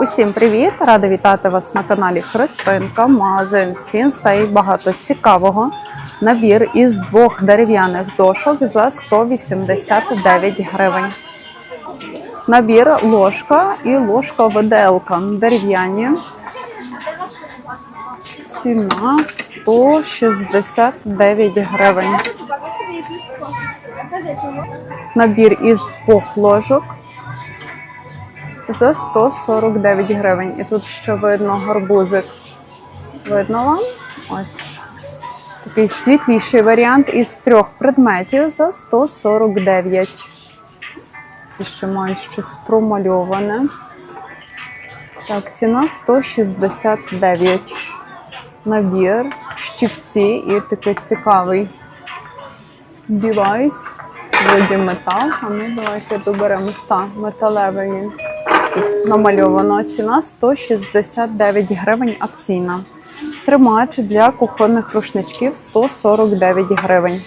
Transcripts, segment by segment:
Усім привіт! Рада вітати вас на каналі Христинка, магазин Сінсей. Багато цікавого. Набір із двох дерев'яних дошок за 189 гривень. Набір ложка і ложка виделка дерев'яні. Ціна 169 гривень. Набір із двох ложок за 149 гривень. І тут ще видно гарбузик. Видно вам? Ось. Такий світліший варіант із трьох предметів за 149. Це ще мають щось промальоване. Так, ціна 169. Набір, щипці і такий цікавий девайс. Вроді метал. А ну давайте доберемо ста металевий. Намальовано. Ціна 169 гривень акційна. Тримач для кухонних рушничків 149 гривень.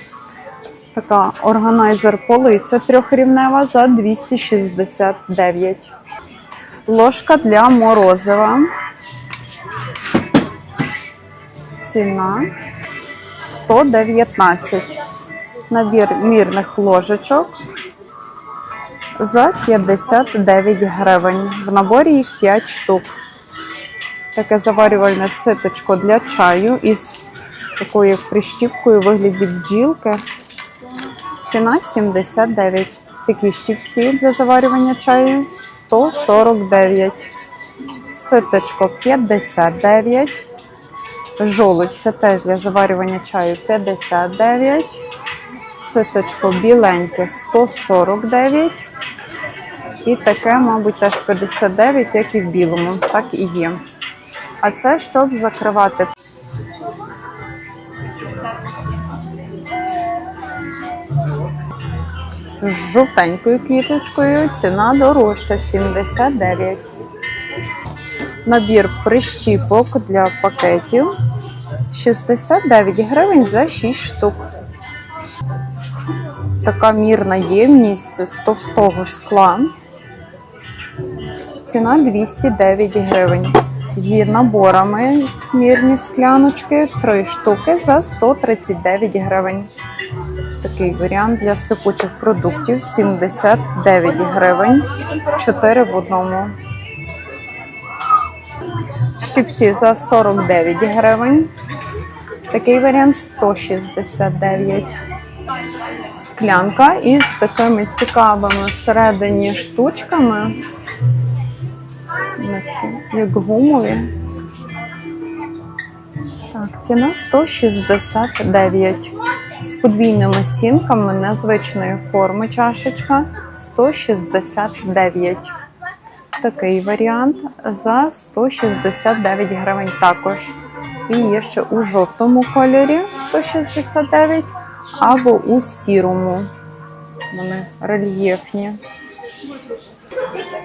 Така органайзер полиця трьохрівнева за 269. Ложка для морозива. Ціна 119. Набір мірних ложечок за 59 гривень. В наборі їх 5 штук. Таке заварювальне ситочко для чаю із такою прищіпкою у вигляді бджілки. Ціна 79. Такі щипці для заварювання чаю 149. Ситочко 59. Жолудь це теж для заварювання чаю 59. Ситочко біленьке 149. І таке, мабуть, теж 59, як і в білому, так і є. А це щоб закривати. З жовтенькою квіточкою ціна дорожча 79. Набір прищіпок для пакетів 69 гривень за 6 штук. Така мірна ємність з товстого скла. Ціна 209 гривень. Є наборами мірні скляночки 3 штуки за 139 гривень. Такий варіант для сипучих продуктів 79 гривень. 4 в одному. Щипці за 49 гривень. Такий варіант 169. Склянка із такими цікавими всередині штучками. Як гумові. Так, ціна 169. З подвійними стінками незвичної форми чашечка 169. Такий варіант за 169 гривень також. І є ще у жовтому кольорі 169 або у сірому. Вони рельєфні.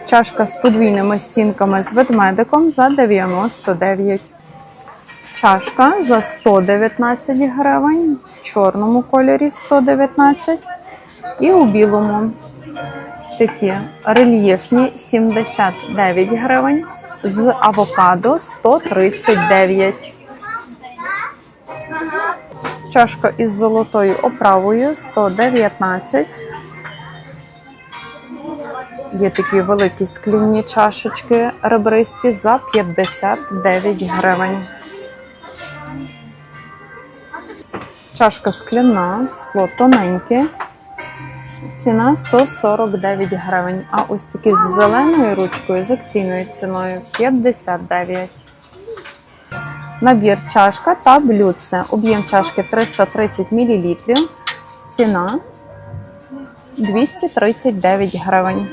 Чашка з подвійними стінками з ведмедиком за 99. Чашка за 119 гривень, в чорному кольорі 119 і у білому. Такі рельєфні 79 гривень, з авокадо 139. Чашка із золотою оправою 119. Є такі великі скляні чашечки ребристі за 59 гривень. Чашка скляна, скло тоненьке. Ціна 149 гривень. А ось такі з зеленою ручкою з акційною ціною 59. Набір чашка та блюдце. Об'єм чашки 330 мл. Ціна 239 гривень.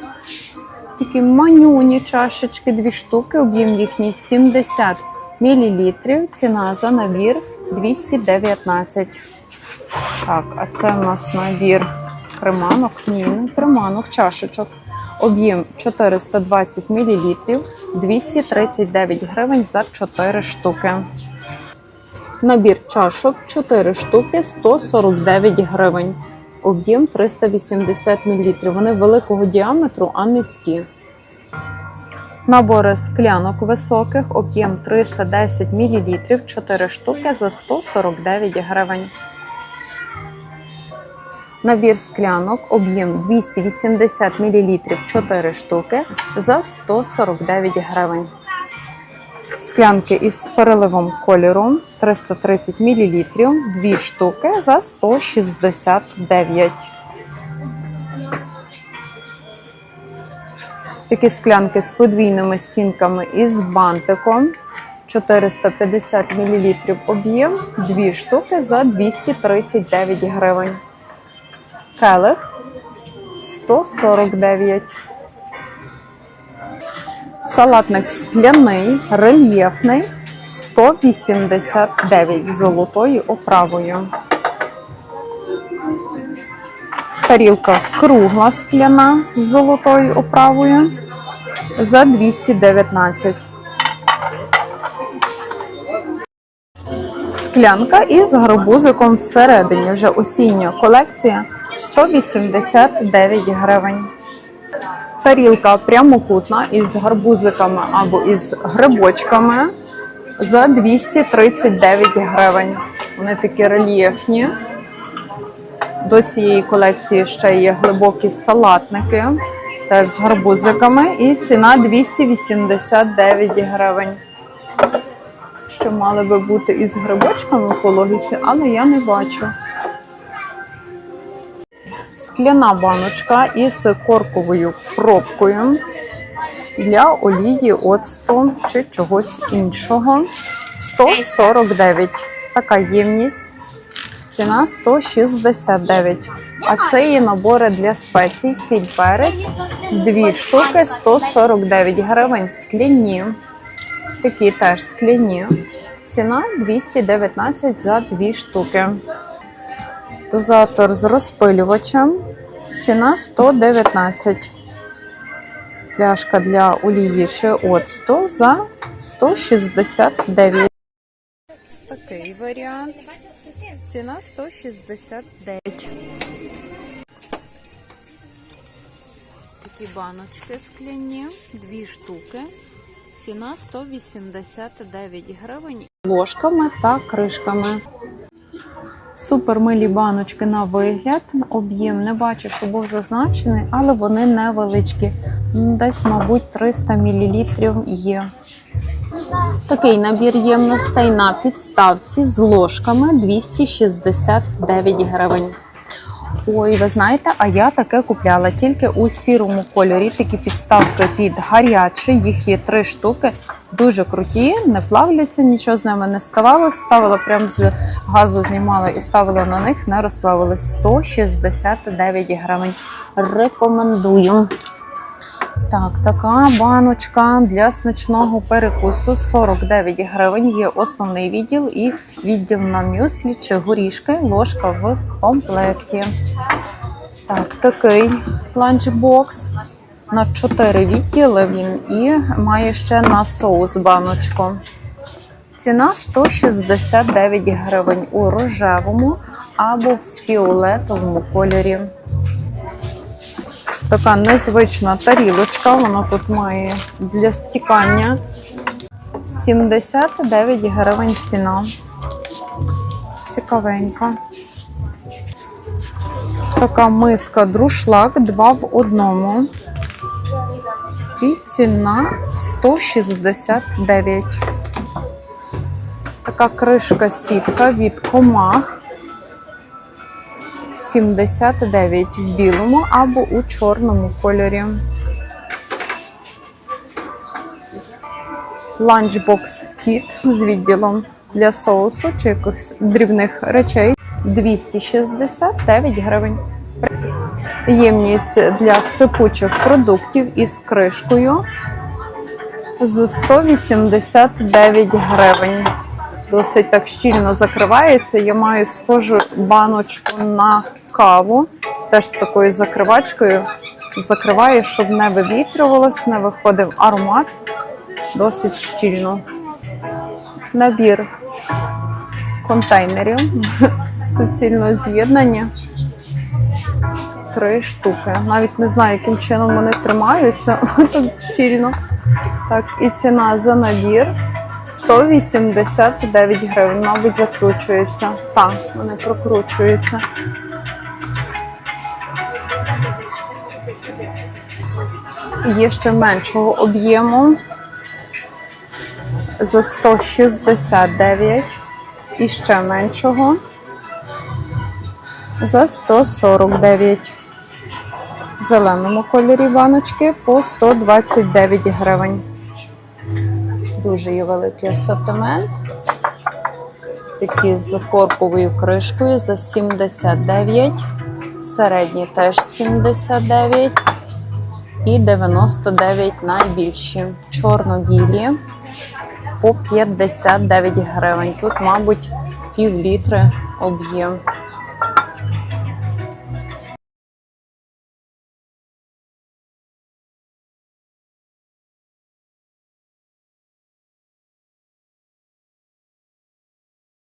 Такі манюні чашечки, дві штуки, об'єм їхній 70 мл. Ціна за набір 219. Так, а це у нас набір креманок. Ні, не чашечок. Об'єм 420 мл, 239 гривень за 4 штуки. Набір чашок 4 штуки 149 гривень. Об'єм 380 мл. Вони великого діаметру, а низькі. Набори склянок високих, об'єм 310 мл, 4 штуки за 149 гривень. Набір склянок, об'єм 280 мл, 4 штуки за 149 гривень. Склянки із переливом кольору 330 мл, 2 штуки за 169. Такі склянки з подвійними стінками і з бантиком 450 мл об'єм, 2 штуки за 239 гривень. Келих 149. Салатник скляний, рельєфний 189 з золотою оправою. Тарілка кругла скляна з золотою оправою за 219. Склянка із гарбузиком всередині. Вже осіння колекція 189 гривень. Тарілка прямокутна із гарбузиками або із грибочками за 239 гривень. Вони такі рельєфні. До цієї колекції ще є глибокі салатники, теж з гарбузиками, і ціна 289 гривень. Що мали би бути із грибочками по логіці, але я не бачу. Скляна баночка із корковою пробкою для олії оцту чи чогось іншого. 149. Така ємність. Ціна 169. А це є набори для спецій, сіль перець. Дві штуки 149 гривень. Скляні. Такі теж скляні. Ціна 219 за дві штуки. Дозатор з розпилювачем. Ціна 119. Пляшка для олії чи оцту за 169. Такий варіант. Ціна 169. Такі баночки скляні, дві штуки. Ціна 189 гривень. Ложками та кришками. Супер милі баночки на вигляд. Об'єм не бачу, що був зазначений, але вони невеличкі. Ну, Десь, мабуть, 300 мл є. Такий набір ємностей на підставці з ложками 269 гривень. Ой, ви знаєте, а я таке купляла тільки у сірому кольорі. Такі підставки під гарячі. Їх є три штуки. Дуже круті, не плавляться, нічого з ними не ставало. Ставила прямо з газу, знімала і ставила на них, не розплавились. 169 гривень. Рекомендую. Так, така баночка для смачного перекусу 49 гривень. Є основний відділ і відділ на мюслі чи горішки, ложка в комплекті. Так, такий ланчбокс на 4 відділи він і має ще на соус баночку. Ціна 169 гривень у рожевому або фіолетовому кольорі. Така незвична тарілочка, вона тут має для стікання 79 гривень ціна. Цікавенька. Така миска друшлак 2 в одному. І ціна 169. Така кришка сітка від комах. 79 в білому або у чорному кольорі. Ланчбокс кіт з відділом для соусу чи якихось дрібних речей 269 гривень. Ємність для сипучих продуктів із кришкою з 189 гривень. Досить так щільно закривається. Я маю схожу баночку на каву, теж з такою закривачкою. Закриваю, щоб не вивітрювалось, не виходив аромат. Досить щільно. Набір контейнерів суцільного з'єднання. Три штуки. Навіть не знаю, яким чином вони тримаються так щільно. Так, і ціна за набір 189 гривень. Мабуть, закручується. Так, вони прокручуються. Є ще меншого об'єму за 169 і ще меншого за 149. В зеленому кольорі баночки по 129 гривень. Дуже є великий асортимент. Такі з форковою кришкою за 79. Середні теж 79. І 99 найбільші. Чорно-білі по 59 гривень. Тут, мабуть, пів літри об'єм.